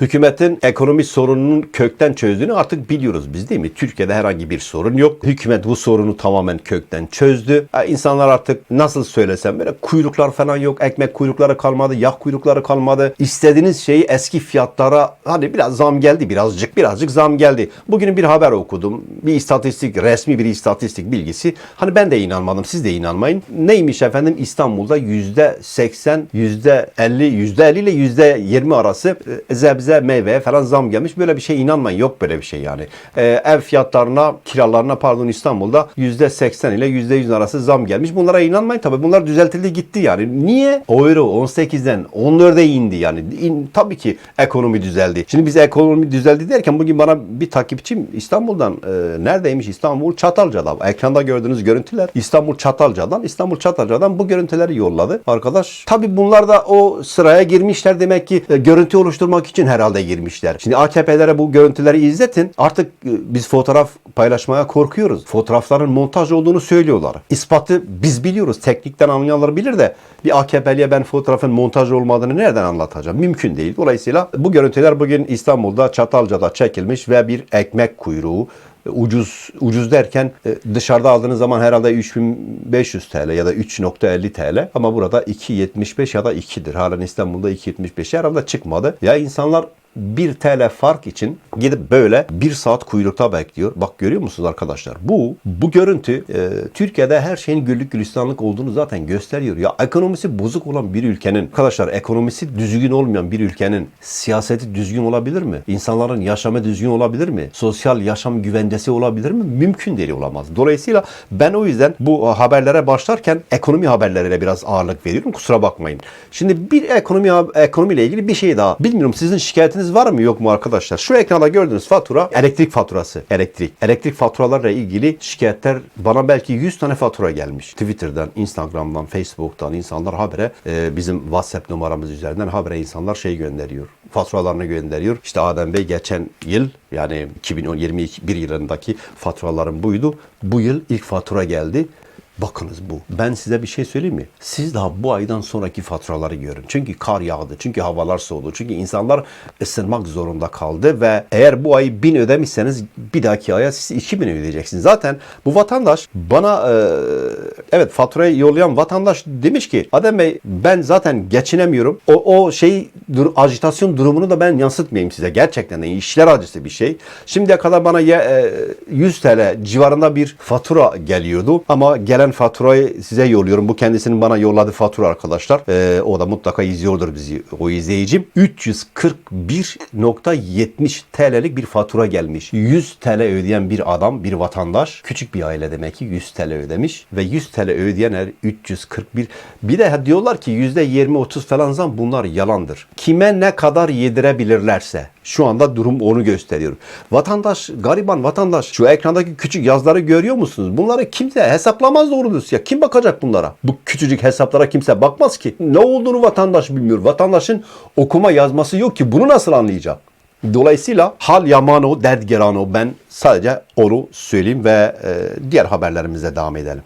Hükümetin ekonomi sorununun kökten çözdüğünü artık biliyoruz biz değil mi? Türkiye'de herhangi bir sorun yok. Hükümet bu sorunu tamamen kökten çözdü. Ha, İnsanlar artık nasıl söylesem böyle kuyruklar falan yok. Ekmek kuyrukları kalmadı, yağ kuyrukları kalmadı. İstediğiniz şeyi eski fiyatlara hani biraz zam geldi birazcık birazcık zam geldi. Bugün bir haber okudum. Bir istatistik, resmi bir istatistik bilgisi. Hani ben de inanmadım, siz de inanmayın. Neymiş efendim İstanbul'da yüzde 80, yüzde 50, yüzde 50 ile yüzde 20 arası e, zebze meyveye falan zam gelmiş. Böyle bir şey inanmayın. Yok böyle bir şey yani. E, ev fiyatlarına, kiralarına pardon İstanbul'da yüzde 80 ile yüzde 100 arası zam gelmiş. Bunlara inanmayın tabii. Bunlar düzeltildi gitti yani. Niye? Euro 18'den 14'e indi yani. İn- tabii ki ekonomi düzeldi. Şimdi biz ekonomi düzeldi derken bugün bana bir takipçim İstanbul'dan e, neredeymiş İstanbul Çatalca'da. Ekranda gördüğünüz görüntüler İstanbul Çatalca'dan. İstanbul Çatalca'dan bu görüntüleri yolladı arkadaş. Tabii bunlar da o sıraya girmişler demek ki e, görüntü oluşturmak için herhalde girmişler. Şimdi AKP'lere bu görüntüleri izletin. Artık e, biz fotoğraf paylaşmaya korkuyoruz. Fotoğrafların montaj olduğunu söylüyorlar. İspatı biz biliyoruz. Teknikten anlayanlar bilir de bir AKP'liye ben fotoğrafın montaj olmadığını nereden anlatacağım? Mümkün değil. Dolayısıyla bu görüntüler bugün İstanbul'da Çatalca'da çekilmiş ve bir ekmek kuyruğu ucuz ucuz derken e, dışarıda aldığınız zaman herhalde 3500 TL ya da 3.50 TL ama burada 2.75 ya da 2'dir. Halen İstanbul'da 2.75 herhalde çıkmadı. Ya insanlar 1 TL fark için gidip böyle 1 saat kuyrukta bekliyor. Bak görüyor musunuz arkadaşlar? Bu bu görüntü e, Türkiye'de her şeyin güllük gülistanlık olduğunu zaten gösteriyor. Ya ekonomisi bozuk olan bir ülkenin arkadaşlar ekonomisi düzgün olmayan bir ülkenin siyaseti düzgün olabilir mi? İnsanların yaşamı düzgün olabilir mi? Sosyal yaşam güvencesi olabilir mi? Mümkün değil olamaz. Dolayısıyla ben o yüzden bu haberlere başlarken ekonomi haberlerine biraz ağırlık veriyorum. Kusura bakmayın. Şimdi bir ekonomi ekonomiyle ilgili bir şey daha. Bilmiyorum sizin şikayetiniz var mı yok mu arkadaşlar? Şu ekranda gördüğünüz fatura elektrik faturası. Elektrik. Elektrik faturalarla ilgili şikayetler bana belki 100 tane fatura gelmiş. Twitter'dan, Instagram'dan, Facebook'tan insanlar habere e, bizim WhatsApp numaramız üzerinden habere insanlar şey gönderiyor. Faturalarını gönderiyor. İşte Adem Bey geçen yıl yani 2021 yılındaki faturalarım buydu. Bu yıl ilk fatura geldi. Bakınız bu. Ben size bir şey söyleyeyim mi? Siz daha bu aydan sonraki faturaları görün. Çünkü kar yağdı. Çünkü havalar soğudu. Çünkü insanlar ısınmak zorunda kaldı ve eğer bu ayı 1000 ödemişseniz bir dahaki aya siz 2000 ödeyeceksiniz. Zaten bu vatandaş bana e, evet faturayı yollayan vatandaş demiş ki Adem Bey ben zaten geçinemiyorum. O, o şey dur, ajitasyon durumunu da ben yansıtmayayım size. Gerçekten de işler acısı bir şey. Şimdiye kadar bana ye, e, 100 TL civarında bir fatura geliyordu ama gelen faturayı size yolluyorum. Bu kendisinin bana yolladığı fatura arkadaşlar. Ee, o da mutlaka izliyordur bizi o izleyicim. 341.70 TL'lik bir fatura gelmiş. 100 TL ödeyen bir adam, bir vatandaş, küçük bir aile demek ki 100 TL ödemiş ve 100 TL ödeyen her 341. Bir de diyorlar ki %20-30 falan zam bunlar yalandır. Kime ne kadar yedirebilirlerse şu anda durum onu gösteriyor. Vatandaş, gariban vatandaş şu ekrandaki küçük yazıları görüyor musunuz? Bunları kimse hesaplamaz doğru düz ya. Kim bakacak bunlara? Bu küçücük hesaplara kimse bakmaz ki. Ne olduğunu vatandaş bilmiyor. Vatandaşın okuma yazması yok ki. Bunu nasıl anlayacak? Dolayısıyla hal yaman o, dert geran o. Ben sadece onu söyleyeyim ve e, diğer haberlerimize devam edelim.